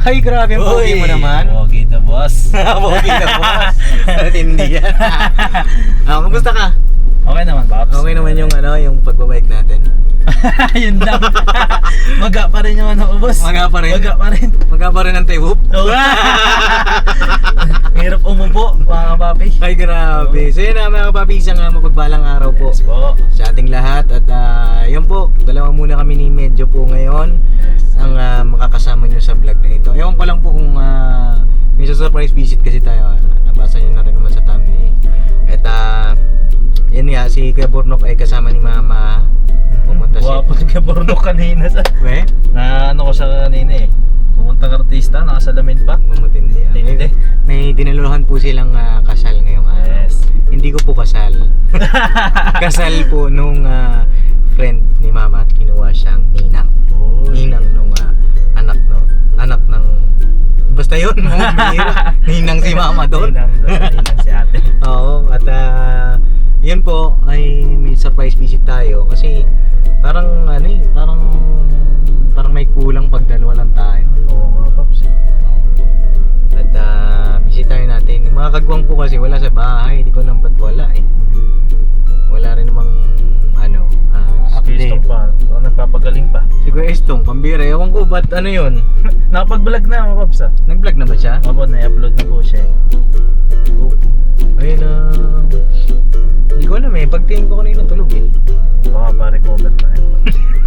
Ay, grabe ang pogi mo naman. Pogi the boss. Pogi na boss. At hindi yan. ah, kumusta ka? Okay naman, Pops. Okay naman yung ano, yung pagbabike natin. Yun lang. Maga pa rin yung ano, boss. Maga pa rin. Maga pa rin. Magka pa rin ang tayo Oo. Hirap umupo, mga papi. Ay, grabe. So yun na mga kapapi, isang uh, mapagbalang araw po Yes po. sa ating lahat. At ah, yun po, dalawa muna kami ni Medyo po ngayon ang ah, makakasama nyo sa vlog na ito. Ewan ko lang po kung uh, may surprise visit kasi tayo. nabasa nyo na rin naman sa thumbnail. At ah, yun nga, si Kuya Burnok ay kasama ni Mama. Pumunta siya. Wapo ka Borno kanina sa... We? Na ano ko siya kanina eh. Pumuntang artista, nakasalamin pa. Mamutindi. ah. Tindi. May, dinuluhan po silang ah, kasal ngayong araw. Yes. Hindi ko po kasal. kasal po nung ah, friend ni Mama at kinuha siyang ninang. Ninang nung ah, anak no, anak ng Basta yun, bihira. ninang si Mama doon. Ninang, ninang si ate. Oo, at ah, yun po ay may surprise visit tayo kasi parang ano eh, parang parang may kulang pag dalawa lang tayo. Oo nga, Pops. eh. At uh, bisitahin natin. Yung mga kagwang po kasi wala sa bahay. Hindi ko alam ba't wala eh. Wala rin namang ano, uh, Si Estong update. pa. O, nagpapagaling pa. Si Kuya Estong, pambira. Ewan ko ba't ano yun? Nakapag-vlog na, mga Pops ah. Nag-vlog na ba siya? Opo, na-upload na po siya. eh. Oo. Ayun na. Hindi ko alam eh. Pagtingin ko kanina tulog eh. Baka pa-recover na rin.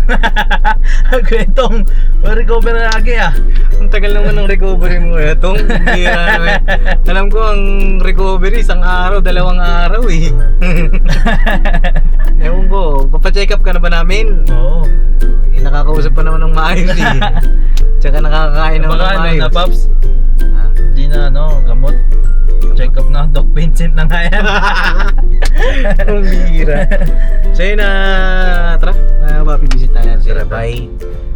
Kwentong, pa-recover na lagi ah. Ang tagal naman ng recovery mo eh. Itong bira naman. Alam ko ang recovery isang araw, dalawang araw eh. Ewan ko, papacheck up ka na ba namin? Oo. Eh, nakakausap pa naman ng maayos eh. Tsaka nakakakain naman Baka ng ano maayos. na, Pops? Ah. Hindi na ano, gamot. Check up na, Doc Vincent na nga yan. Ang bihira. So yun na, tara, uh, mapibisit tayo si Rabay.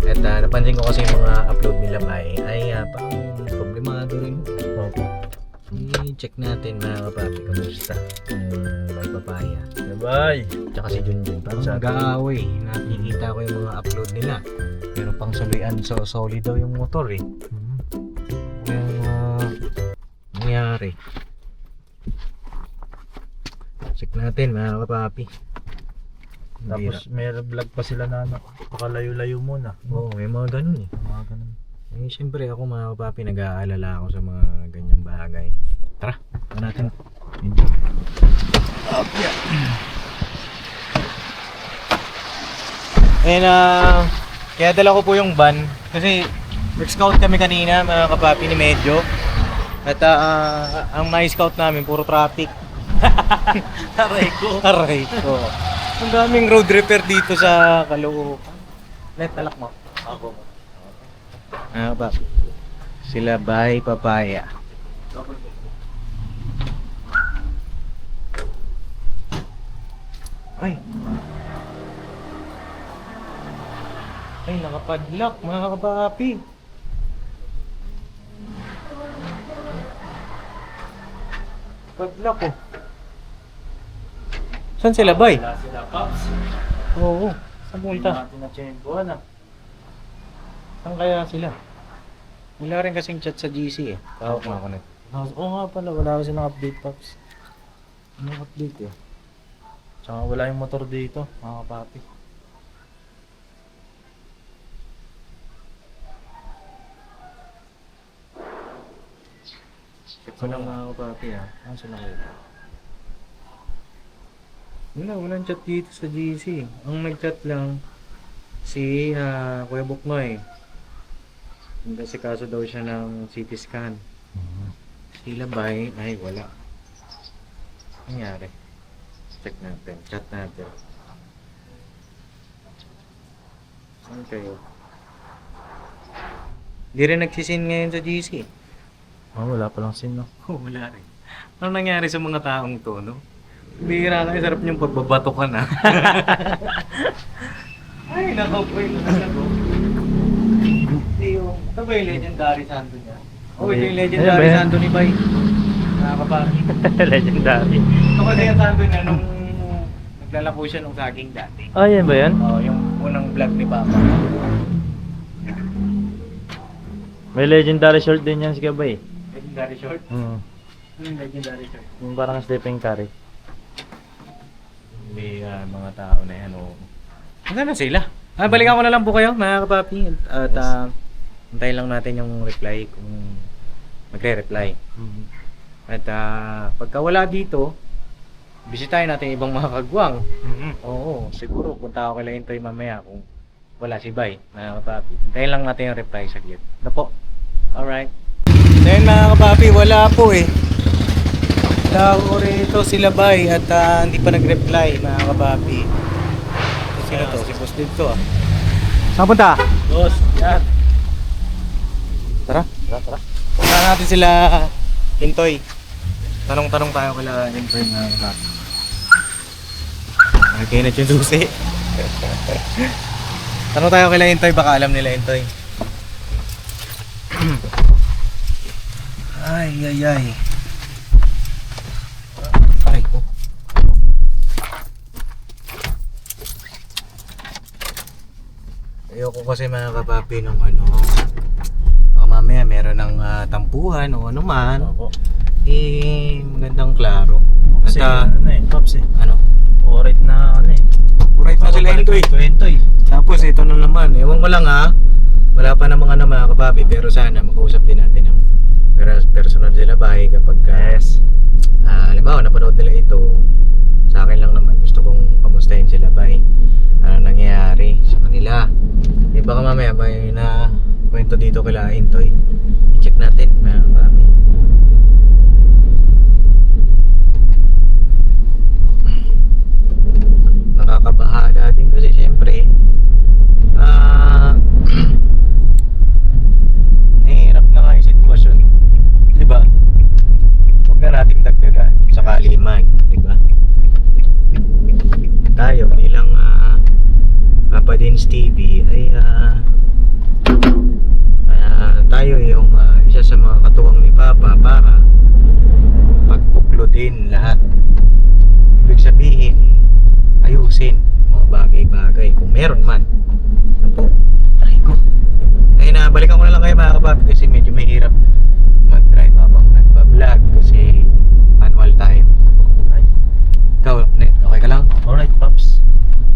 At ah, napansin ko kasi yung mga upload nila Bay ay uh, parang problemado rin. Opo. I-check natin mga kapapi, kamusta? Yung Bay Papaya. Bye. Tsaka si Junjun, parang Sa- nag-aaway. Nakikita ko yung mga upload nila. Pero pang suluyan, so solid daw yung motor eh. Yung uh, nangyari. Check natin mga kapapi. Tapos may vlog pa sila na ano, pakalayo-layo muna. Oo, may mga ganun eh. Mga ganun. Eh, siyempre ako mga kapapi, nag-aalala ako sa mga ganyang bagay. Tara, ito natin. Ayun na, kaya dala ko po yung van. Kasi nag-scout kami kanina mga kapapi ni Medyo. At ah, ang na-scout namin, puro traffic. Aray ko. Aray ko. Ang daming road repair dito sa Caloocan. Let, talak mo. Ako. Ah, ba? Sila Bay Papaya. Ay. Ay, nakapadlock mga kapapi. Padlock oh. Saan sila, Bay? Wala sila, Pops. Oo. Saan Hindi punta? tiyempohan ah. Saan kaya sila? Wala rin kasing chat sa GC eh. Tawag mo ako na. Oo nga pala, wala kasi ng update, Pops. Ano update eh? Tsaka wala yung motor dito, mga papi. Check ko lang mga kapapi ah. Ano sila kayo? Wala, walang chat dito sa GC. Ang nag-chat lang si ah, Kuya Buknoy. Kasi kaso daw siya ng CT scan. Sila ba eh? Ay, wala. Nangyari. Check natin. Chat natin. Saan kayo? Hindi rin nagsisin ngayon sa GC. Oh, wala palang sin, no? Oh, wala rin. Ano nangyari sa mga taong to, no? Bihira ka, sarap niyong pagbabato ka na. Ay, nako po yung nako. Hindi yung, ito ba yung legendary santo niya? Oh, ito yung Ayan ba legendary yan? santo ni Bay. Nakakapari. Legendary. Ito kasi yung santo niya nung naglalako siya nung saging dati. Ah, yan ba yan? Oh, yung unang vlog ni Papa. May legendary short din yan si Gabay. Legendary short? Hmm. Ano yung legendary short? Yung parang Stephen Curry. May ah, mga tao na yan, oo. Hanggang na sila. Ah, balikan ko na lang po kayo, mga kapapi. At Yes. ah, antayin lang natin yung reply kung magre-reply. Hmm. At ah, pagka wala dito, bisitahin natin ibang mga kagwang. Mm-hmm. Oo, siguro punta ako kay Intoy mamaya kung wala si Bay, mga kapapi. Hintayin lang natin yung reply saglit. Na po. Alright. Then mga kapapi, wala po eh. Ko rito sila Bay at ah, hindi pa nag-reply mga kapapi. Sino to? Si Boss dito ah. Saan punta? Boss, yan. Tara. Tara, tara. Punta natin sila Intoy. Tanong-tanong tayo kila Intoy mga kapapi. Okay na yung susi. Tanong tayo kila Intoy, baka alam nila Intoy. ay, ay. Ay, ko. Ayoko kasi mga kapapi nung ano, baka mamaya meron ng ah, tampuhan o ano man, Opo. eh magandang klaro. At Kasi ah, ano eh, Pops eh. ano, Alright na ano eh. right na sila Intoy. Kwento eh. Tapos ito na naman, ewan ko lang ha. Wala pa ng mga na mga kapapi, pero sana makausap din natin ng pero personal sila bahay kapag uh, Yes. ah, halimbawa napanood nila ito sa akin lang naman gusto kong kamustahin sila bay ano nangyayari sa kanila eh baka mamaya may na kwento dito kila Intoy. I-check natin. Mga kapapi nakakabahala din kasi syempre ah nahihirap na nga yung sitwasyon di ba huwag na nating dagdagan sakali man di ba tayo bilang ah Papa Dins TV ay ah ah, tayo yung ah, isa sa mga katuwang ni Papa para pagpuklo din lahat ibig sabihin ayusin mga bagay-bagay kung meron man. Ano po? Aray ko. Ay na balikan ko na lang kayo mga kapapi kasi medyo mahirap mag-drive habang nagpa-vlog kasi manual tayo. Ikaw net okay ka lang? Alright, Pops.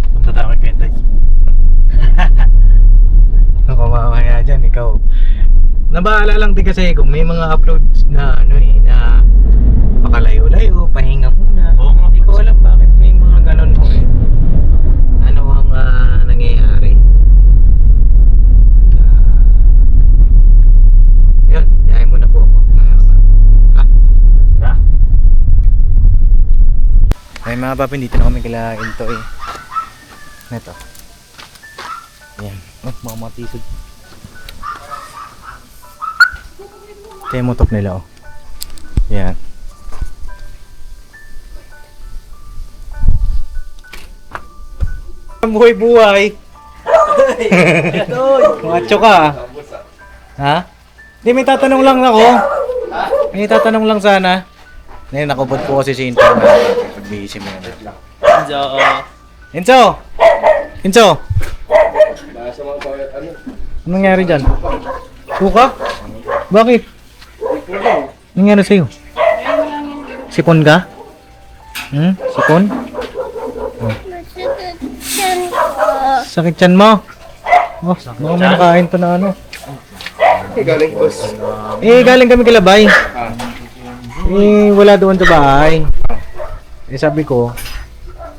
Punta tayo kay eh. Ako mamaya dyan, ikaw. Nabahala lang din kasi kung may mga uploads na makalayo-layo, pahinga muna. Oo nga. Hindi ko alam bakit may mga ganon mo eh. Ano ang ah, nangyayari? At, ah, yun, yayain mo na po ako. Ah, Tara. ay mga papi, dito na kami kila Into eh. Neto. Ayan. Oh, mga matisod. Ito yung motok nila oh. Ayan. Buhay buhay. Macho ka. ah. Ha? Hindi, may tatanong lang ako. May tatanong lang sana. Ngayon, nakubot po kasi si Into. Mo yun. So, Enzo! Enzo! Anong nangyari dyan? Suka? Bakit? Anong nangyari sa'yo? Sipon ka? Hmm? Sipon? Sakit tiyan mo? Oh, baka may nakain to na ano. Galing boss. Eh, galing kami kilabay. Eh, wala doon sa bahay. Eh, sabi ko,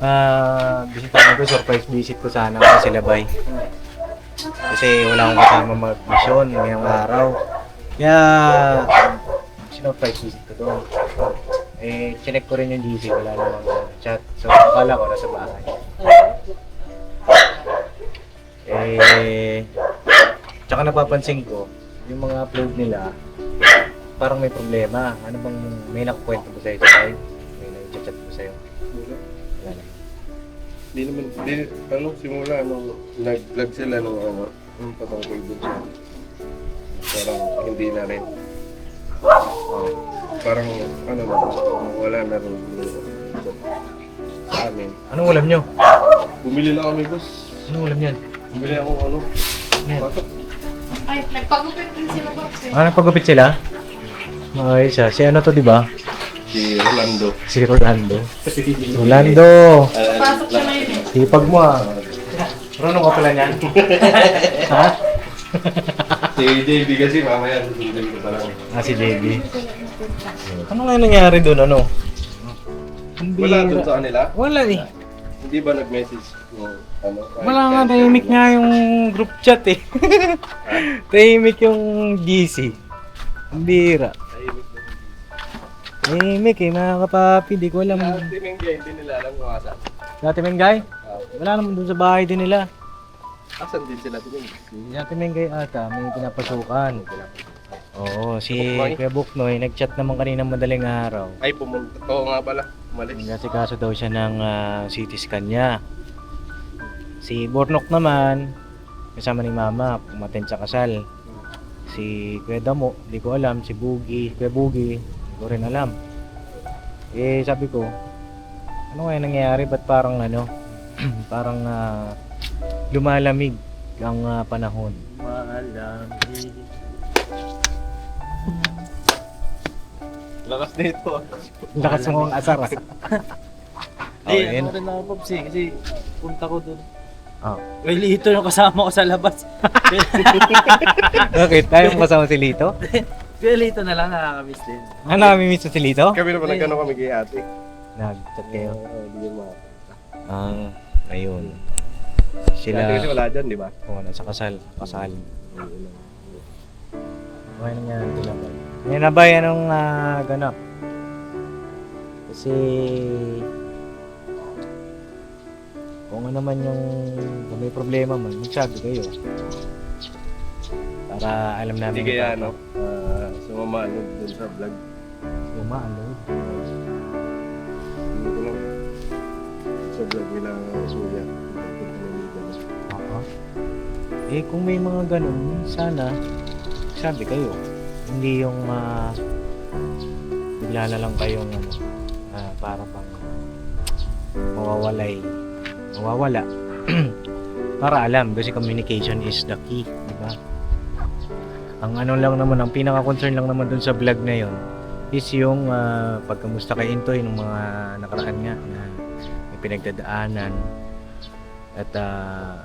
ah, bisitahin ko, surprise visit ko sana ako sila bay. Kasi wala akong kasama mag-mission ngayong araw. Kaya, sinurprise visit ko doon. Eh, chinek ko rin yung GC, wala namang chat. So, akala ko nasa bahay. Eh, tsaka napapansin ko, yung mga upload nila, parang may problema. Ano bang may nakakwento ko sa'yo sa live? Nag-chat ko sa'yo? Wala na. Di naman, di, ano, simula, nung nag-vlog sila nung ano, yung patungkol dun sa, parang hindi na rin. Parang, ano na, wala na rin sa amin. Anong ulam nyo? Bumili lang kami, boss. Anong ulam yan? Bumili ako, ano, Yan. patok. Ay, nagpagupit din sila Pops eh. Ah, nagpagupit sila? Ayos ah. Si ano to, di ba? Si Rolando. Si Rolando. Rolando! Pasok siya na yun eh. Sipag mo ah. Marunong ka pala niyan? ha? Si JB kasi mamaya susundin ko pa lang. Ah, si JB. Ano nga nangyari doon, ano? Ang Wala bihira. dun sa kanila? Wala eh. Hindi ba nag-message yung ano? Wala nga, tahimik nga yung group chat eh. tahimik yung GC. Ang bihira. Tahimik eh, mga kapapi. Di ko alam. Dati Mengge, hindi nila alam kung asan. Dati Mengay? Wala naman dun sa bahay din nila. Asan din sila tumingin? Si Dati Mengay ata, may pinapasukan. Oo, si Buknoy? Kuya Buknoy, nag-chat naman kanina madaling araw. Ay, pumunta. Oo nga pala. Umalis. Nagkasikaso daw siya ng ah, CT scan niya. Si Bornok naman, kasama ni Mama, umaten sa kasal. Si Kuya Damo, di ko alam. Si Bugi, Kuya Bugi, ko rin alam. Eh, sabi ko, ano kaya nangyayari? Ba't parang ano, parang ah, lumalamig ang ah, panahon. Malamig. Lakas nito. Lakas mo ang asar. ah. Hindi, Oh, ano rin ako, Pops eh. Kasi punta ko dun. Oh. May lito yung kasama ko sa labas. Bakit? Tayo kasama si Lito? Kaya lito na lang nakakamiss din. Ano namimiss mo si Lito? Kami naman nagkano kami kay ate. Nag-chat kayo. Oo, hindi mo. Ah, ayun. Sila... Sila, Ate kasi wala dyan, di ba? oh, nasa kasal. Kasal. Okay na yan, tinabay. Ngayon na ba yan ang ah, ganap? Kasi... Kung ano naman yung kung may problema man, magsabi kayo. Para alam namin. Hindi kaya ano, uh, sumama ano dun sa vlog. Umaalo. Hindi ko lang. Sa vlog nila Suya. Oo. Eh, kung may mga ganun, sana, sabi kayo. Hindi yung, ah, bigla na lang kayong, ano, ah, para pang mawawalay, mawawala. para alam, kasi communication is the key, di ba? Ang ano lang naman, ang pinaka-concern lang naman dun sa vlog na yon is yung ah, pagkamusta kay Intoy ng mga nakaraan nga na may pinagdadaanan at ah,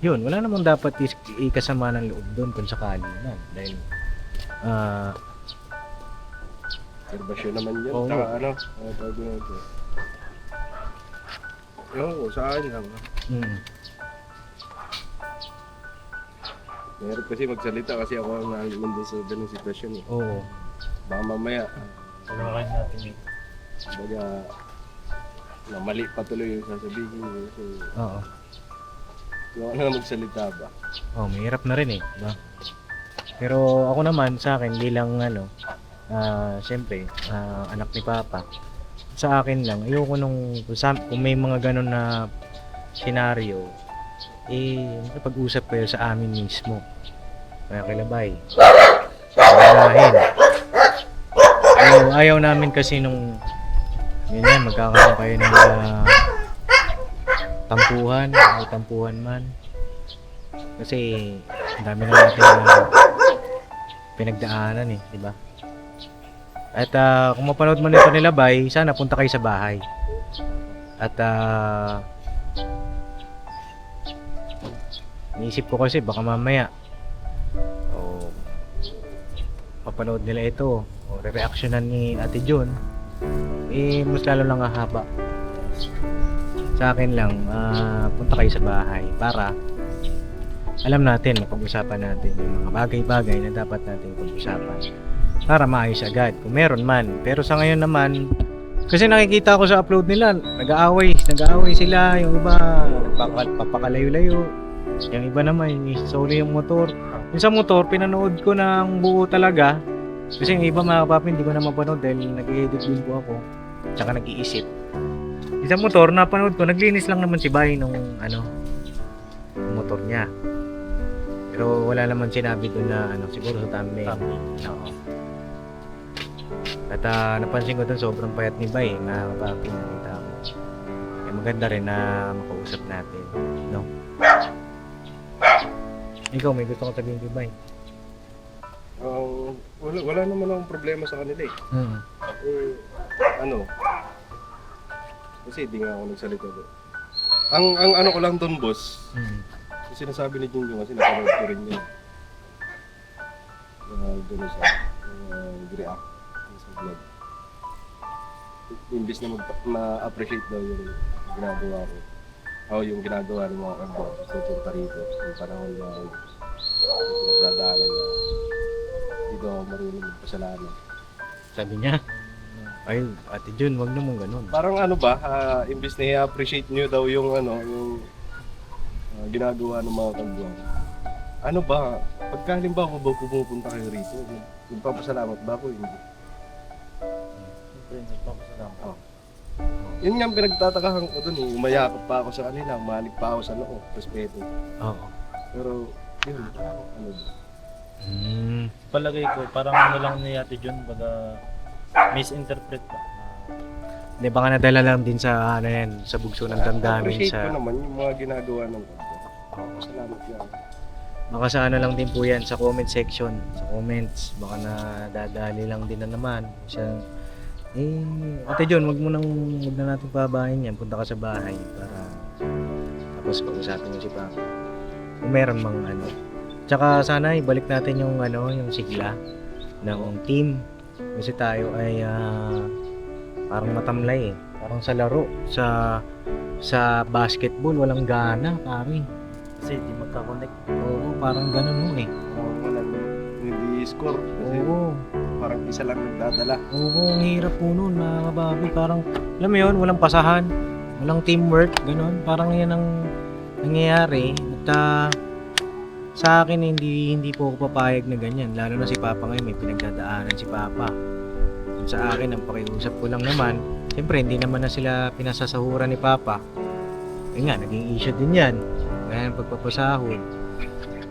yun, wala namang dapat is- ikasama ng loob doon kung sakali man. Dahil, ah, Serbasyon naman yun. Oo. Tsaka ano, ano tawag yun ito. Ewan ko, saan lang. mm, Meron kasi magsalita kasi ako ang nandun sa ganung sitwasyon eh. oo. Baka mamaya, Pagkakain natin eh. baga, na mali pa tuloy yung sasabihin ko. So, Oo. yung ano na magsalita ba? Oh, mahirap na rin eh, diba? Pero ako naman sa akin bilang ano, ah, siyempre, ah, anak ni Papa. Sa akin lang, ayoko nung kung, sa, kung may mga ganun na senaryo, eh, makipag-usap kayo sa amin mismo. Kaya kilabay. Paganahin. So, ayaw namin kasi nung ganyan, magkakaroon kayo ng ah, tampuhan, o tampuhan man. Kasi ang dami na natin na pinagdaanan eh, di ba? At ah, kung mapanood mo nito nila bay, sana punta kayo sa bahay. At ah Naisip ko kasi baka mamaya o mapanood nila ito o re-reactionan ni Ate John eh mas lalo lang hahaba. Sa akin lang ah, punta kayo sa bahay para alam natin, mapag-usapan natin yung mga bagay-bagay na dapat natin pag-usapan para maayos agad kung meron man. Pero sa ngayon naman kasi nakikita ko sa upload nila nag-aaway, nag-aaway sila yung iba nagpaka- papakalayo-layo. Yung iba naman sorry yung motor. Yung sa motor pinanood ko ng buo talaga. Kasi yung iba mga papi hindi ko na mapanood dahil nag-edit din po ako tsaka nag-iisip. Yung sa motor napanood ko naglinis lang naman si Bay nung ano motor niya. Pero wala naman sinabi doon na ano siguro sa thumbnail. Oo. At ah, napansin ko doon sobrang payat ni Bay na kapapi nakita ko. Eh, maganda rin na makausap natin, no? Ikaw, may gusto kong sabihin kay Bay. Ah, wala, wala naman akong problema sa kanila eh. Hmm. Eh, ano? Kasi di nga ako nagsalita doon. Ang, ang ano ko lang doon, boss, Hmm. yung sinasabi ni Junjun kasi napanood ko rin yun. Uh, doon sa uh, react vlog. Imbis na mag- ma-appreciate daw yung ginagawa ko. O yung ginagawa ng mga kabo sa punta rito. Yung panahon na nagdadaanan na hindi daw ako marunong magpasalanan. Sabi niya. Ay, Ate Jun, wag naman ganun. Parang ano ba, ah, imbis na i-appreciate nyo daw yung ano, yung ah, ginagawa ng mga kabuan. Ano ba, pagka halimbawa ba pumupunta kayo rito, magpapasalamat ba ako? Hindi. Yun nga ang pinagtatakahan ko dun eh, umayakap pa ako sa kanila, umalik pa ako sa noo, respeto. Oo. Pero, yun, ano ba? Hmm. Palagay ko, parang ano lang ni Ate Jun, baga misinterpret ba? Na, Hindi, baka nadala lang din sa, ano yan, sa bugso ng damdamin Appreciate ko sa... naman yung mga ginagawa ng kabuan. Salamat yan. Baka sa ano lang din po yan, sa comment section, sa comments. Baka na dadali lang din na naman. Siya, eh, Ate John, wag mo nang, wag na natin pabahin yan. Punta ka sa bahay para tapos kausapin mo si Papa. Kung meron mang ano. Tsaka sana ibalik natin yung ano, yung sigla ng team. Kasi tayo ay ah, parang matamlay eh. Parang sa laro, sa sa basketball walang gana, pare. kasi di magka-connect. Oo, parang ganun mo eh. Walang hindi score kasi Oo. Isa lang nagdadala. Oo, ang hirap po nun, mga kababi. Parang, alam mo yun, walang pasahan, walang teamwork, ganun. Parang yan ang nangyayari. At ah, sa akin, hindi hindi po ako papayag na ganyan. Lalo na si Papa ngayon, may pinagdadaanan si Papa. Yung Sa akin, ang pakiusap ko lang naman, siyempre, hindi naman na sila pinasasahuran ni Papa. Eh nga, naging issue din yan. Ngayon, pagpapasahod.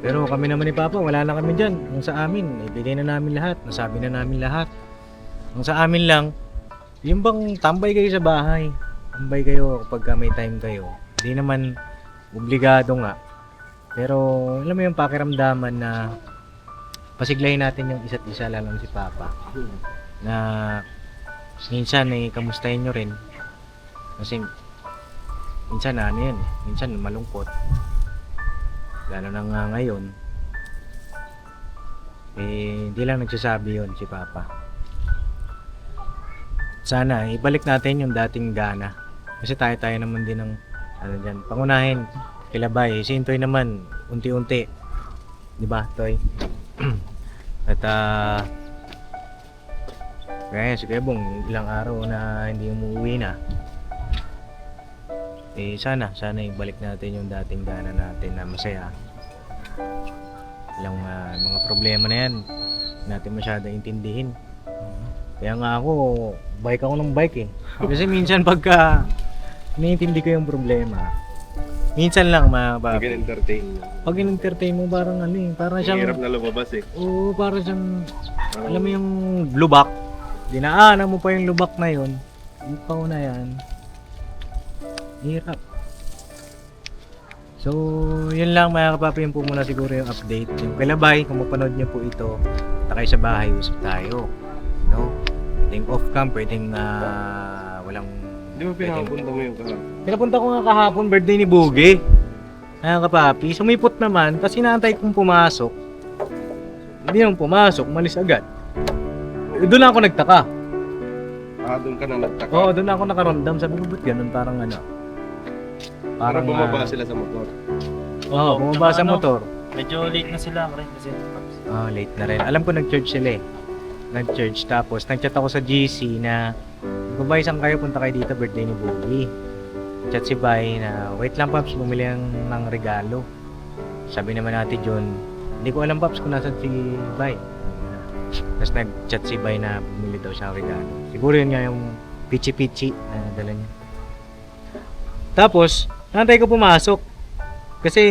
Pero kami naman ni Papa, wala na kami dyan. Yung sa amin, ibigay na namin lahat. Nasabi na namin lahat. Ang sa amin lang, yung bang tambay kayo sa bahay. Tambay kayo kapag may time kayo. Hindi naman obligado nga. Pero alam mo yung pakiramdaman na pasiglahin natin yung isa't isa lalo si Papa. Na minsan eh, kamustahin nyo rin. Kasi minsan ano yun eh. Minsan malungkot. Lalo na nga ngayon. Eh, hindi lang nagsasabi yon si Papa. Sana, ibalik natin yung dating gana. Kasi tayo-tayo naman din ng, ano dyan, pangunahin, kilabay. Si Intoy naman, unti-unti. Di ba, Toy? At, ah, kaya si Kebong, ilang araw na hindi umuwi na. Eh, sana, sana ibalik natin yung dating gana natin na masaya. Ilang ah, mga problema na yan, natin masyado intindihin. Kaya nga ako, bike ako ng bike eh. Kasi minsan pagka iniintindi ko yung problema, minsan lang mga Pag papi. entertain Pag in-entertain mo parang ano eh, parang Ang hirap siyang, na lumabas eh. oo, parang siyang, alam mo yung lubak. Dinaanan mo pa yung lubak na yun, yung pauna yan, hirap. So, yun lang mga kapapi, yun po muna siguro yung update. Yung kalabay, kung mapanood nyo po ito, takay sa bahay, usap tayo. No? Pwedeng off-cam, pwedeng ah, walang... Di ba pinapunta mo yung kahapon? Pinapunta ko nga kahapon, birthday ni Bugi. Mga kapapi, sumipot naman, kasi inaantay kong pumasok. Hindi naman pumasok, malis agad. Doon ako nagtaka. Ah, doon ka na nagtaka. Oo, doon ako nakaramdam. Sabi ko, ba't ganun? Parang ano? Parang bumaba ah, sila sa motor. Oo, bumaba sa Ano? motor. Medyo late na sila rin kasi. Ah, late na rin. Alam ko nag-church sila eh. Nag-church. Tapos, nag-chat ako sa GC na, Babay, saan kayo? Punta kayo dito, birthday ni Bobby. Chat si Bay na, wait lang Paps, bumili ng, ng regalo. Sabi naman natin John, hindi ko alam Paps kung nasan si Bay. Tapos nag-chat si Bay na bumili daw siya ng regalo. Siguro yun nga yung pichi-pichi na dala niya. Tapos, nantay ko pumasok. Kasi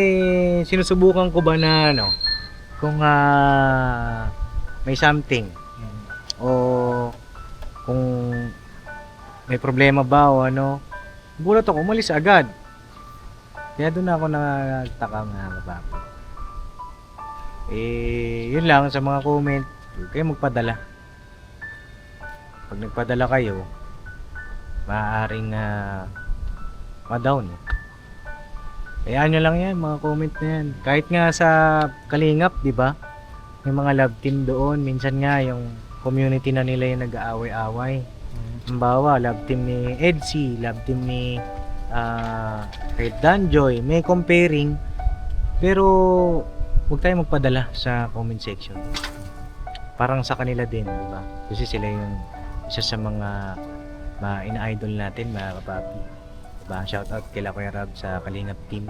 sinusubukan ko ba na ano, kung ah, may something o kung may problema ba o ano. Gulat ako, umalis agad. Kaya doon ako nagtaka mga kapapi. Eh, yun lang sa mga comment. Huwag kayo magpadala. Pag nagpadala kayo, maaaring ah, ma-down. Eh. Hayaan nyo lang yan, mga comment na yan. Kahit nga sa Kalingap, di ba? May mga love team doon. Minsan nga yung community na nila yung nag-aaway-away. Halimbawa, love team ni Edsy, love team ni ah Red Danjoy. May comparing. Pero, huwag tayo magpadala sa comment section. Parang sa kanila din, di ba? Kasi sila yung isa sa mga mga ina-idol natin, mga kapapi. Diba? Shoutout kila Kuya Rab sa Kalingap team.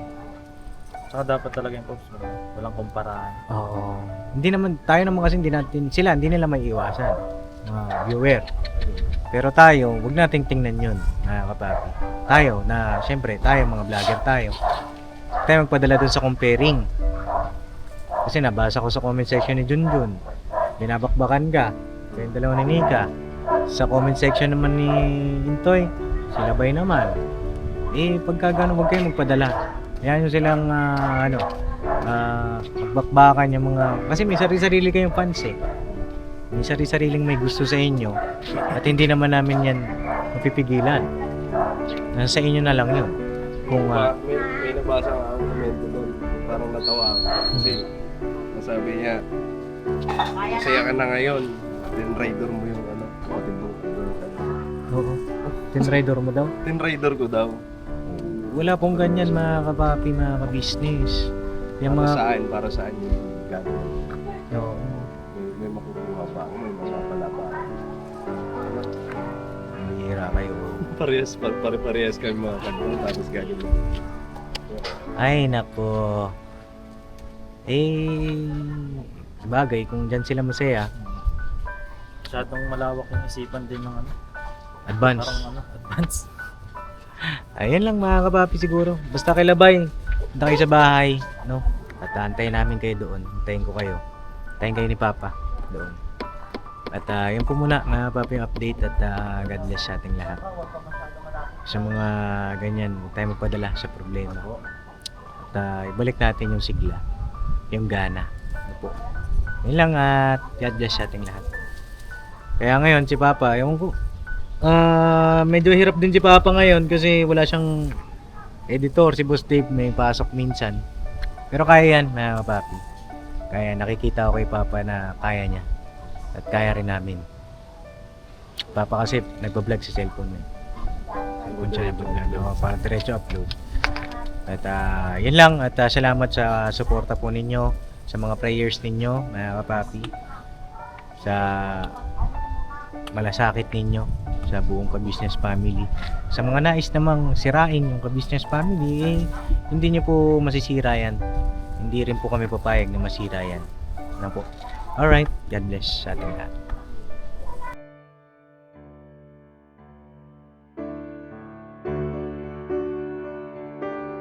Saka dapat talaga yung pops, wala- walang kumparahan. Oo. Hindi naman, tayo naman kasi hindi natin, sila hindi nila may iwasan. Mga viewer. Pero tayo, wag nating tingnan yun, mga kapapi. Tayo, na, syempre, tayo, mga vlogger tayo. Tayo magpadala dun sa comparing. Kasi nabasa ko sa comment section ni Junjun. Binabakbakan ka. Kayong dalawa ni Nika. Sa comment section naman ni Intoy, sila bay naman. Eh, pagka gano'n, huwag kayong magpadala. Yan yung silang, ah, ano, ah, magbakbakan yung mga... Kasi may sarili-sarili kayong fans eh. May sarili-sariling may gusto sa inyo. At hindi naman namin yan mapipigilan. Nasa inyo na lang yun. Kung, Pa, may, may nabasa nga ang komento doon. Parang natawa ako. Kasi, nasabi niya, masaya ka na ngayon. Then rider mo yung ano, kapatid mo. oo. Tin rider mo daw? Then rider ko daw. Wala pong ganyan mga kapapi, mga ka-business. Yung Para mga... saan, para saan yung gagawin. Oo. May, may makukuha ba ako, may masapala ba ako. Bihira kayo. Parehas, par- pare-parehas kami mga kanong tapos gagawin. Ay, nako. Eh, bagay, kung dyan sila masaya, Masyadong malawak yung isipan din ng ano. advance. Parang ano, advance. Ayun lang mga kapapi siguro. Basta kay Labay, punta kayo sa bahay, no? At antayin namin kayo doon. Antayin ko kayo. Antayin kayo ni Papa doon. At ah, yun po muna mga kapapi yung update at ah, God bless sa ating lahat. Sa mga ganyan, huwag tayo magpadala sa problema. At ah, ibalik natin yung sigla, yung gana. Ano po. Yun lang at God bless sa ating lahat. Kaya ngayon si Papa, yung ko, Ah, medyo hirap din si Papa ngayon kasi wala siyang editor. Si Boss Dave may pasok minsan. Pero kaya yan, mga kapapi. Kaya nakikita ko kay Papa na kaya niya. At kaya rin namin. Papa kasi nagbablog sa cellphone niya. Cellphone siya nagbablog. Para diretso upload. At ah, yun lang. At ah, salamat sa suporta po ninyo. Sa mga prayers ninyo, mga kapapi. Sa malasakit ninyo sa buong ka-business family. Sa mga nais namang sirain yung ka-business family, eh, hindi nyo po masisira yan. Hindi rin po kami papayag na masira yan. Ano po? Alright, God bless sa ating lahat.